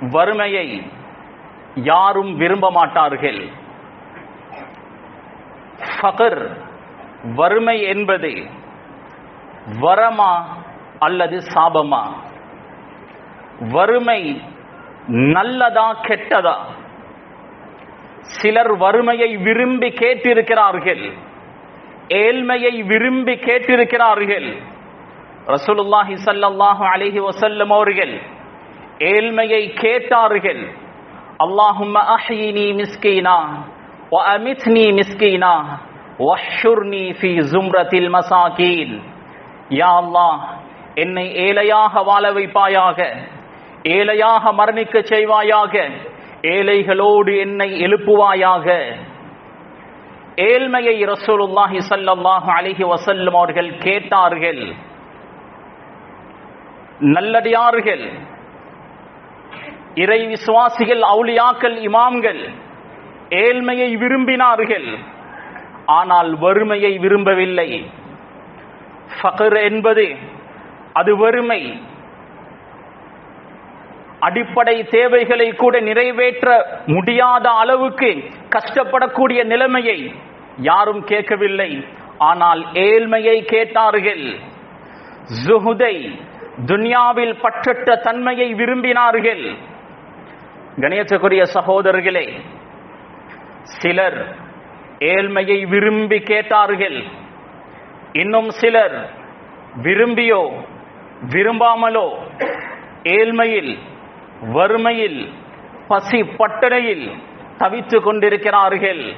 வறுமையை யாரும் விரும்ப மாட்டார்கள். ஃபகர் வறுமை என்பது வரமா அல்லது சாபமா? வறுமை நல்லதா கெட்டதா? சிலர் வறுமையை விரும்பி கேட்டிருக்கிறார்கள். ஏழ்மையை விரும்பி கேட்டிருக்கிறார்கள். ரசூலுல்லாஹி ஸல்லல்லாஹு அலைஹி வசல்லம் அவர்கள் ஏழ்மையை கேட்டார்கள். அல்லாஹும் அஹ்யினி மிஸ்கீனா வ அமித்னி மிஸ்கீனா வஹ்ஷுர்னி ஃபீ ஜும்ரத்தில் மசாகீன். யா அல்லாஹ் என்னை ஏழையாக வாழ வைப்பாயாக ஏழையாக மரணிக்க செய்வாயாக ஏழைகளோடு என்னை எழுப்புவாயாக. ஏழ்மையை ரசூலுல்லாஹி ஸல்லல்லாஹு அலிஹி வசல்லும் அவர்கள் கேட்டார்கள். நல்லடியார்கள் இறை விசுவாசிகள் அவுளியாக்கள் இமாம்கள் ஏழ்மையை விரும்பினார்கள். ஆனால் வறுமையை விரும்பவில்லை. ஃபக்ர் என்பது அது வறுமை. அடிப்படை தேவைகளை கூட நிறைவேற்ற முடியாத அளவுக்கு கஷ்டப்படக்கூடிய நிலைமையை யாரும் கேட்கவில்லை. ஆனால் ஏழ்மையை கேட்டார்கள். ஜுஹுதை துன்யாவில் பற்றற்ற தன்மையை விரும்பினார்கள். கணேசக்குரிய சகோதரர்களே சிலர் ஏழ்மையை விரும்பி கேட்டார்கள். இன்னும் சிலர் விரும்பியோ விரும்பாமலோ ஏழ்மையில் வறுமையில் பசி பட்டணையில் தவித்து கொண்டிருக்கிறார்கள்.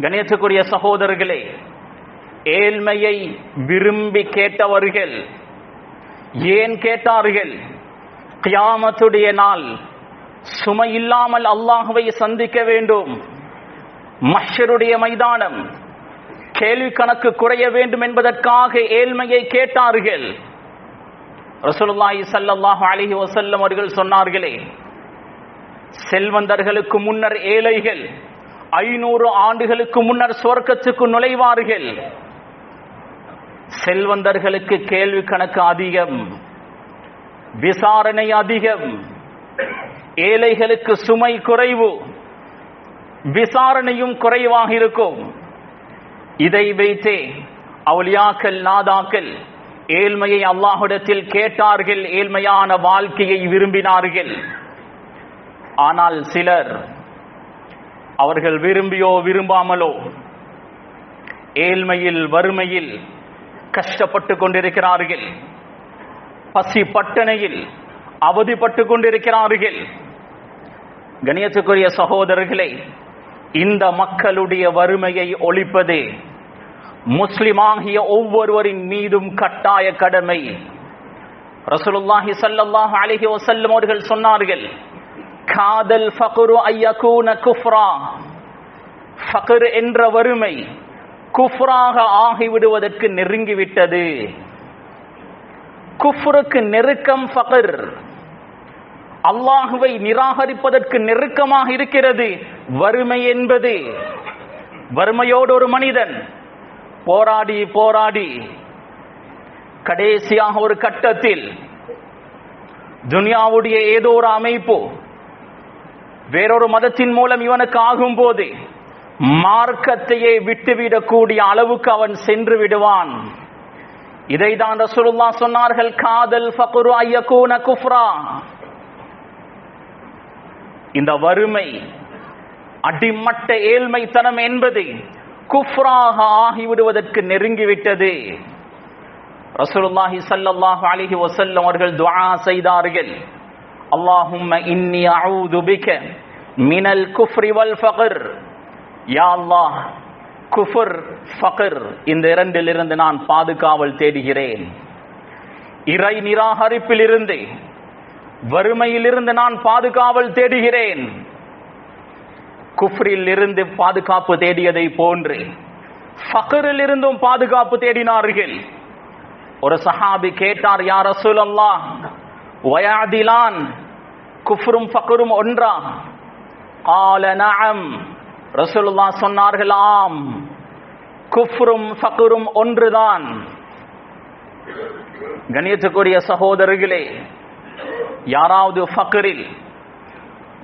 கணேசக்குரிய சகோதரர்களே ஏழ்மையை விரும்பி கேட்டவர்கள் ஏன் கேட்டார்கள்? கியாமத்துடைய நாள். சுமை இல்லாமல் அல்லாஹுவை சந்திக்க வேண்டும். மஷருடைய மைதானம். கேள்வி கணக்கு குறைய வேண்டும் என்பதற்காக ஏழ்மையை கேட்டார்கள். ரசூலுல்லாஹி ஸல்லல்லாஹு அலைஹி வஸல்லம் அவர்கள் சொன்னார்களே செல்வந்தர்களுக்கு முன்னர் ஏழைகள் ஐநூறு ஆண்டுகளுக்கு முன்னர் சொர்க்கத்துக்கு நுழைவார்கள். செல்வந்தர்களுக்கு கேள்வி கணக்கு அதிகம். விசாரணை அதிகம். ஏழைகளுக்கு சுமை குறைவு. விசாரணையும் குறைவாக இருக்கும். இதை வைத்தே அவுலியாக்கள் நாதாக்கள் ஏழ்மையை அல்லாஹுடத்தில் கேட்டார்கள் ஏழ்மையான வாழ்க்கையை விரும்பினார்கள். ஆனால் சிலர் அவர்கள் விரும்பியோ விரும்பாமலோ ஏழ்மையில் வறுமையில் கஷ்டப்பட்டு கொண்டிருக்கிறார்கள். பசி பட்டணையில் அவதிப்பட்டு கொண்டிருக்கிறார்கள். கணியத்துக்குரிய சகோதரர்களே இந்த மக்களுடைய வறுமையை ஒழிப்பது முஸ்லிமாகிய ஒவ்வொருவரின் மீதும் கட்டாய கடமை. ரசூலுல்லாஹி ஸல்லல்லாஹு அலைஹி வஸல்லம் அவர்கள் சொன்னார்கள் காதல் ஃபக்ரு ஐயகூன குஃப்ரா. ஃபக்ர் என்ற வறுமை குஃப்ராக ஆகிவிடுவதற்கு நெருங்கிவிட்டது. குஃப்ருக்கு நெருக்கம் ஃபகர். அல்லாஹுவை நிராகரிப்பதற்கு நெருக்கமாக இருக்கிறது வறுமை என்பது. வறுமையோடு ஒரு மனிதன் போராடி போராடி கடைசியாக ஒரு கட்டத்தில் துனியாவுடைய ஏதோ ஒரு அமைப்பு வேறொரு மதத்தின் மூலம் இவனுக்கு ஆகும்போது மார்க்கத்தையே விட்டுவிடக்கூடிய அளவுக்கு அவன் சென்று விடுவான். இதைதான் ரசூலுல்லா சொன்னார்கள் காதல் ஃபக்ரு ஐயகூன குஃப்ரா. இந்த வறுமை அடிமட்ட ஏழ்மைத்தனம் என்பது குஃப்ராக ஆகிவிடுவதற்கு நெருங்கிவிட்டது. ரசூலுல்லாஹி ஸல்லல்லாஹு அலைஹி வஸல்லம் அவர்கள் துஆ செய்தார்கள். அல்லாஹும்ம இன்னி அஊது பிக மினல் குஃப்ரி வல் ஃபக்ர். யா அல்லாஹ் குஃபர் ஃபகர் இந்த இரண்டிலிருந்து நான் பாதுகாவல் தேடுகிறேன். இறை நிராகரிப்பிலிருந்து வறுமையிலிருந்து நான் பாதுகாவல் தேடுகிறேன். குஃப்ரில் இருந்து பாதுகாப்பு தேடியதை போன்று ஃபகரில் இருந்தும் பாதுகாப்பு தேடினார்கள். ஒரு சஹாபி கேட்டார் யார் ரசூல் அல்லா வயாதிலான் குஃப்ரும் ஃபக்ரும் ஒன்றா? ஆல நஅம். ரசூலுல்லா சொன்னார்களாம். குஃப்ரும் ஃபக்ரும் ஒன்றுதான். கணியத்துக்குரிய சகோதரர்களே யாராவது ஃபக்கரில்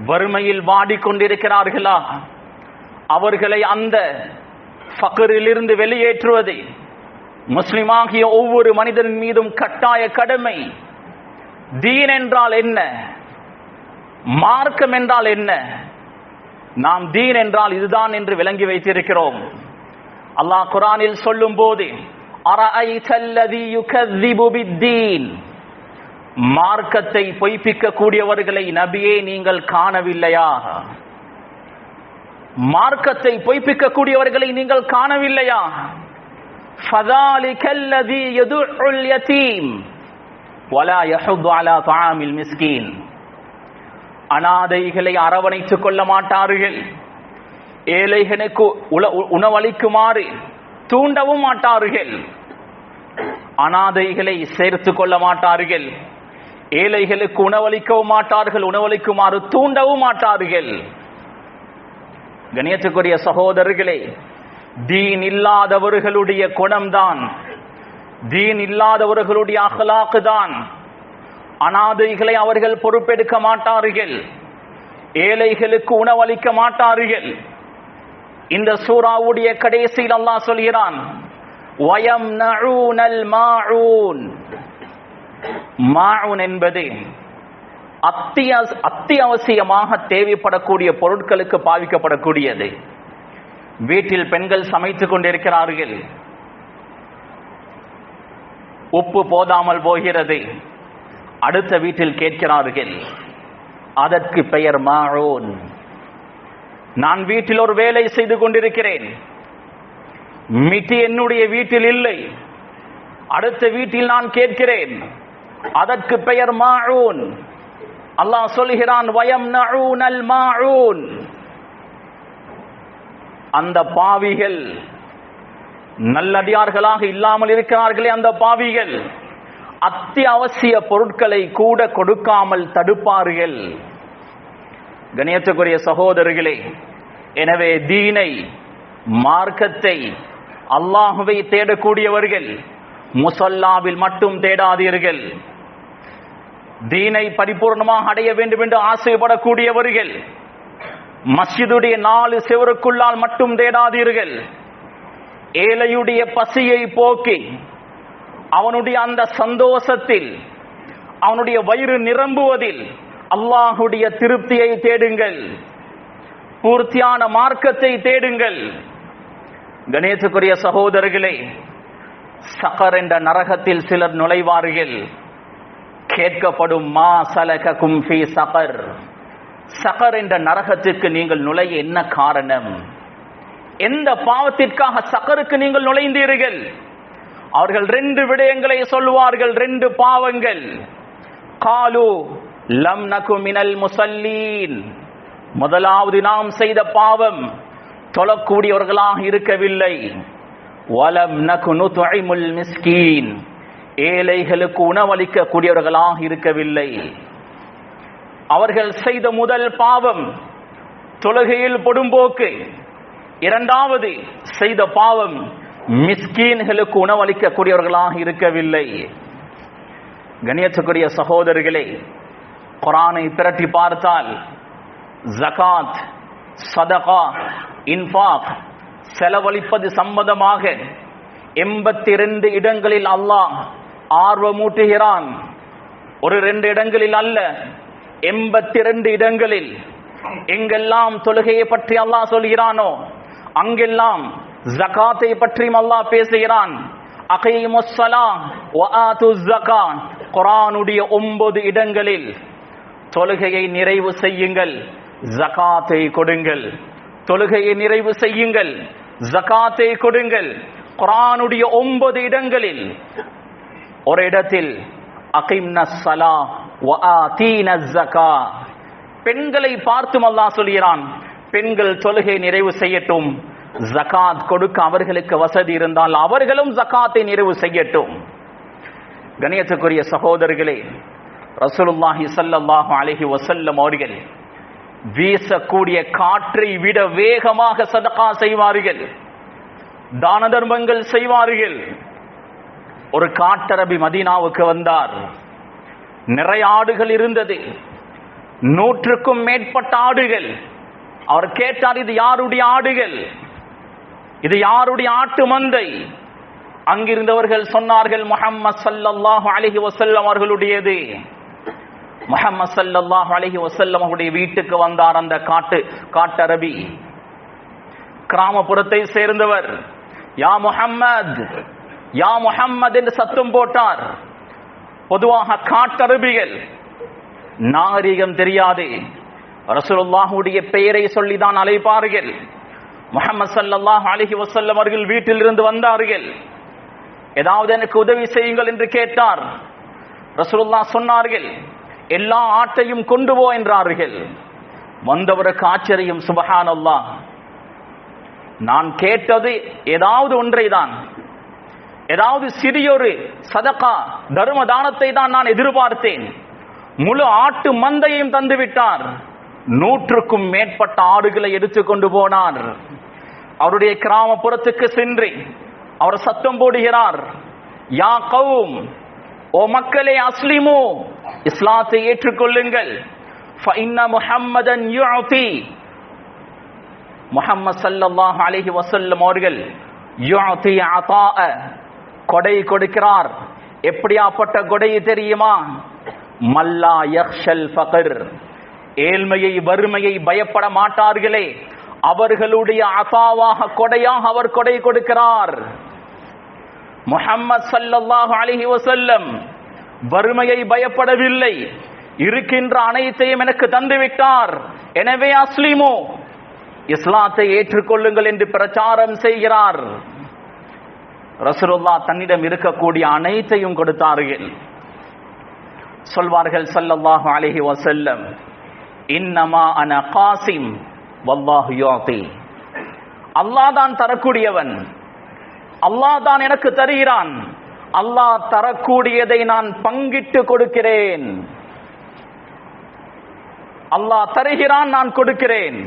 வறுமையில் வாடிக்கொண்டிருக்கிறார்களா? அவர்களை அந்த ஃபக்கரிலிருந்து வெளியேற்றுவது முஸ்லிமாகிய ஒவ்வொரு மனிதன் மீதும் கட்டாய கடமை. தீன் என்றால் என்ன? மார்க்கம் என்றால் என்ன? நாம் தீன் என்றால் இதுதான் என்று விளங்கி வைத்திருக்கிறோம். அல்லாஹ் குரானில் சொல்லும் போது மார்க்கத்தை பொய்ப்பிக்க கூடியவர்களை நபியே நீங்கள் காணவில்லையா மார்க்கத்தை பொய்ப்பிக்க கூடியவர்களை நீங்கள் காணவில்லையா? மிஸ்கீன். அனாதைகளை அரவணைத்துக் கொள்ள மாட்டார்கள். ஏழைகளுக்கு உணவளிக்குமாறு தூண்டவும் மாட்டார்கள். அனாதைகளை சேர்த்துக் கொள்ள மாட்டார்கள். ஏழைகளுக்கு உணவளிக்கவும் மாட்டார்கள் உணவளிக்குமாறு தூண்டவும் மாட்டார்கள். கணியத்துக்குரிய சகோதரர்களே தீன் இல்லாதவர்களுடைய குணம்தான். தீன் இல்லாதவர்களுடைய அகலாக்கு தான் அனாதைகளை அவர்கள் பொறுப்பெடுக்க மாட்டார்கள். ஏழைகளுக்கு உணவளிக்க மாட்டார்கள். இந்த சூறாவுடைய கடைசியில் அல்லாஹ் சொல்கிறான் வயம் நழூனல் மாழூன் மாழூன் என்பது அத்தியாவசியமாக தேவைப்படக்கூடிய பொருட்களுக்கு பாவிக்கப்படக்கூடியது. வீட்டில் பெண்கள் சமைத்துக் கொண்டிருக்கிறார்கள். உப்பு போதாமல் போகிறது. அடுத்த வீட்டில் கேட்கிறார்கள் அதற்கு பெயர் மாரோன் நான் வீட்டில் ஒரு வேலை செய்து கொண்டிருக்கிறேன். மிட்டி என்னுடைய வீட்டில் இல்லை. அடுத்த வீட்டில் நான் கேட்கிறேன் அதற்கு பெயர் மாழூன் அல்லாஹ் சொல்கிறான் வயம் நழூனல் மாழூன் அந்த பாவிகள் நல்லடியார்களாக இல்லாமல் இருக்கிறார்களே அந்த பாவிகள். அத்தியாவசிய பொருட்களை கூட கொடுக்காமல் தடுப்பார்கள். கணியத்துக்குரிய சகோதரர்களே எனவே தீனை மார்க்கத்தை அல்லாஹுவை தேடக்கூடியவர்கள் முசல்லாவில் மட்டும் தேடாதீர்கள். தீனை பரிபூர்ணமாக அடைய வேண்டும் என்று ஆசைப்படக்கூடியவர்கள் மஸ்ஜிதுடைய நாலு செவருக்குள்ளால் மட்டும் தேடாதீர்கள். ஏழையுடைய பசியை போக்கி அவனுடைய அந்த சந்தோஷத்தில் அவனுடைய வயிறு நிரம்புவதில் அல்லாஹுடைய திருப்தியை தேடுங்கள். பூர்த்தியான மார்க்கத்தை தேடுங்கள். கணேசுக்குரிய சகோதரர்களே சகர் என்ற நரகத்தில் சிலர் நுழைவார்கள். கேட்கப்படும் மா சலக சகர். சகர் என்ற நரகத்திற்கு நீங்கள் நுழைய என்ன காரணம்? எந்த பாவத்திற்காக சகருக்கு நீங்கள் நுழைந்தீர்கள்? அவர்கள் ரெண்டு விடயங்களை சொல்வார்கள் ரெண்டு பாவங்கள். காலு லம் நகு மினல் முசல்லீன். முதலாவது நாம் செய்த பாவம் தொழக்கூடியவர்களாக இருக்கவில்லை. வலம் நகு நுதுஇமுல் மிஸ்கீன். ஏழைகளுக்கு உணவளிக்க கூடியவர்களாக இருக்கவில்லை. அவர்கள் செய்த முதல் பாவம் தொழுகையில் பொடும்போக்கு. இரண்டாவது செய்த பாவம் மிஸ்கீன்களுக்கு உணவளிக்கக்கூடியவர்களாக இருக்கவில்லை. கணியத்துக்குரிய சகோதரர்களே குரானை திரட்டி பார்த்தால் ஜகாத் சதகா இன்ஃபாக் செலவழிப்பது சம்பந்தமாக எண்பத்தி ரெண்டு இடங்களில் அல்லாஹ் ஆர்வமூட்டுகிறான். ஒரு ரெண்டு இடங்களில் அல்ல எண்பத்தி ரெண்டு இடங்களில். எங்கெல்லாம் தொழுகையை பற்றி அல்லாஹ் சொல்கிறானோ அங்கெல்லாம் ஜகாத்தை பற்றியும் அல்லாஹ் பேசுகிறான். குரானுடைய ஒன்பது இடங்களில் தொழுகையை நிறைவு செய்யுங்கள் ஜகாத்தை கொடுங்கள். தொழுகையை நிறைவு செய்யுங்கள் ஜகாத்தை கொடுங்கள். குரானுடைய ஒன்பது இடங்களில் ஒரு இடத்தில் பெண்களை பார்த்தும் அல்லாஹ் சொல்கிறான் பெண்கள் தொழுகை நிறைவு செய்யட்டும். ஜகாத் கொடுக்க அவர்களுக்கு வசதி இருந்தால் அவர்களும் ஜகாத்தை நிறைவு செய்யட்டும். கணியத்துக்குரிய சகோதரர்களே ரசூலுல்லாஹி ஸல்லல்லாஹு அலைஹி வசல்லம் அவர்கள் வீசக்கூடிய காற்றை விட வேகமாக சதகா செய்வார்கள். தான தர்மங்கள் செய்வார்கள். ஒரு காட்டரபி மதீனாவுக்கு வந்தார். நிறைய ஆடுகள் இருந்தது. நூற்றுக்கும் மேற்பட்ட ஆடுகள். அவர் கேட்டார் இது யாருடைய ஆடுகள்? இது யாருடைய ஆட்டு மந்தை? அங்கிருந்தவர்கள் சொன்னார்கள் முஹம்மது சல்லாஹு அலஹி வசல்லம் அவர்களுடையது. முஹம்மது சல்லாஹு அலஹி வசல்லம் அவருடைய வீட்டுக்கு வந்தார் அந்த காட்டு காட்டரபி. கிராமப்புறத்தை சேர்ந்தவர் யா முஹம்மத் யா முஹம்மத் என்று சத்தம் போட்டார். பொதுவாக காட்டரபிகள் நாகரிகம் தெரியாது. ரசூலுல்லாஹுடைய பெயரை சொல்லிதான் அழைப்பார்கள். முகமது சல்லாஹ் அலஹி வசல்லம் அவர்கள் வீட்டிலிருந்து வந்தார்கள். ஏதாவது எனக்கு உதவி செய்யுங்கள் என்று கேட்டார். ரசூலுல்லா சொன்னார்கள் எல்லா ஆட்டையும் கொண்டு போ என்றார்கள். வந்தவருக்கு ஆச்சரியம் சுபஹானல்லா நான் கேட்டது ஏதாவது ஒன்றைதான். ஏதாவது சிறியொரு சதகா தர்ம தானத்தை தான் நான் எதிர்பார்த்தேன். முழு ஆட்டு மந்தையும் தந்துவிட்டார். நூற்றுக்கும் மேற்பட்ட ஆடுகளை எடுத்துக்கொண்டு போனார். அவருடைய கிராமப்புறத்துக்கு சென்று அவர் சத்தம் போடுகிறார் யா கௌம் ஓ மக்களே அஸ்லிமோ இஸ்லாத்தை ஏற்றுக்கொள்ளுங்கள். முஹம்மதன் யுஅதி. முஹம்மது சல்லல்லாஹு அலைஹி வஸல்லம் அவர்கள் யுஅதி அதாஅ. கொடை கொடுக்கிறார். எப்படியாப்பட்ட கொடை தெரியுமா? மல்லா யக்ஷல் ஃபகர். ஏழ்மையை வறுமையை பயப்பட மாட்டார்களே. அவர்களுடைய அசாவாக கொடையாக அவர் கொடை கொடுக்கிறார். முஹம்மது ஸல்லல்லாஹு அலிஹி வசல்லம் வறுமையை பயப்படவில்லை. இருக்கின்ற அனைத்தையும் எனக்கு தந்துவிட்டார். எனவே அஸ்லிமோ இஸ்லாத்தை ஏற்றுக்கொள்ளுங்கள் என்று பிரச்சாரம் செய்கிறார். ரசூலுல்லாஹ் தன்னிடம் இருக்கக்கூடிய அனைத்தையும் கொடுத்தார்கள். சொல்வார்கள் சல்லல்லாஹு அலைஹி வஸல்லம் இன்னமா அன காசிம் வல்லாஹு யுஅதி. அல்லாஹ் தான் தரக்கூடியவன். அல்லாஹ் தான் எனக்கு தருகிறான். அல்லாஹ் தரக்கூடியதை நான் பங்கிட்டு கொடுக்கிறேன். அல்லாஹ் தருகிறான் நான் கொடுக்கிறேன்.